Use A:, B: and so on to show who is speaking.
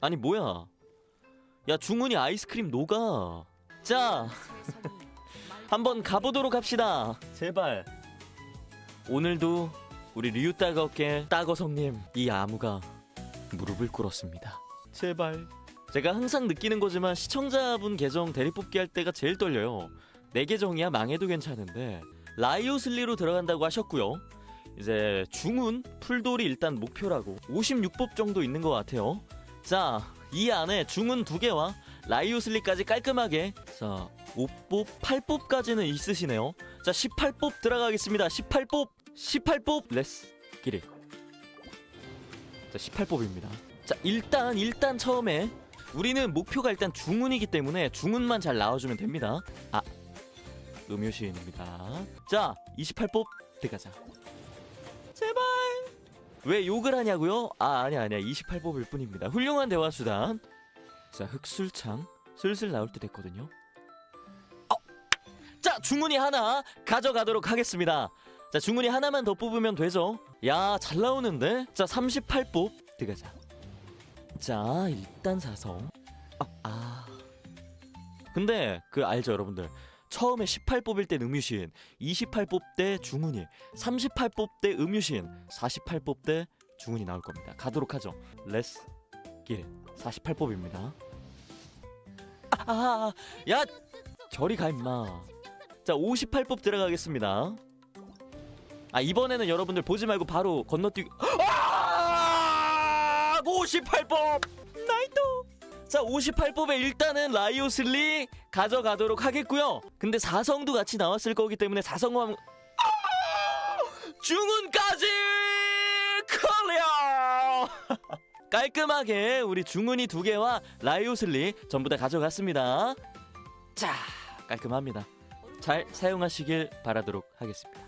A: 아니 뭐야? 야 중훈이 아이스크림 녹아. 자 한번 가보도록 합시다. 제발. 오늘도 우리 류 따거께 따거성님 이 아무가 무릎을 꿇었습니다. 제발. 제가 항상 느끼는 거지만 시청자분 계정 대리 뽑기 할 때가 제일 떨려요. 내 계정이야 망해도 괜찮은데 라이오슬리로 들어간다고 하셨고요. 이제 중훈 풀돌이 일단 목표라고 56법 정도 있는 것 같아요 자 이 안에 중훈 두 개와 라이오슬리까지 깔끔하게. 자 5법 8법까지는 있으시네요. 자 18법 들어가겠습니다. 18법 18법. 렛츠 기릿 자 18법입니다. 자 일단 일단 처음에 우리는 목표가 일단 중훈이기 때문에 중훈만 잘 나와주면 됩니다. 아 음효시인입니다. 자 28법 들어가자. 제발 왜 욕을 하냐고요? 아 아니야 아니야. 28법일 뿐입니다. 훌륭한 대화 수단. 자 흑술창 슬슬 나올 때 됐거든요. 어! 자 중훈이 하나 가져가도록 하겠습니다. 자 중훈이 하나만 더 뽑으면 되죠? 야 잘 나오는데? 자 38법 들어가자. 자 일단 사성. 아, 아. 근데 그 알죠 여러분들 처음에 18뽑일 때 음유신 28 뽑 때 중훈이 38 뽑 때 음유신 48 뽑 때 중훈이 나올 겁니다. 가도록 하죠. 레스 길 48뽑입니다. 아, 야 저리 가 임마. 자 58뽑 들어가겠습니다. 아 이번에는 여러분들 보지 말고 바로 건너뛰기 아! 58뽑 나이도 자 58뽑에 일단은 라이오슬리 가져가도록 하겠고요. 근데 사성도 같이 나왔을 거기 때문에 사성함 아! 중훈까지 클리어! 깔끔하게 우리 중훈이 두 개와 라이오슬리 전부 다 가져갔습니다. 자 깔끔합니다. 잘 사용하시길 바라도록 하겠습니다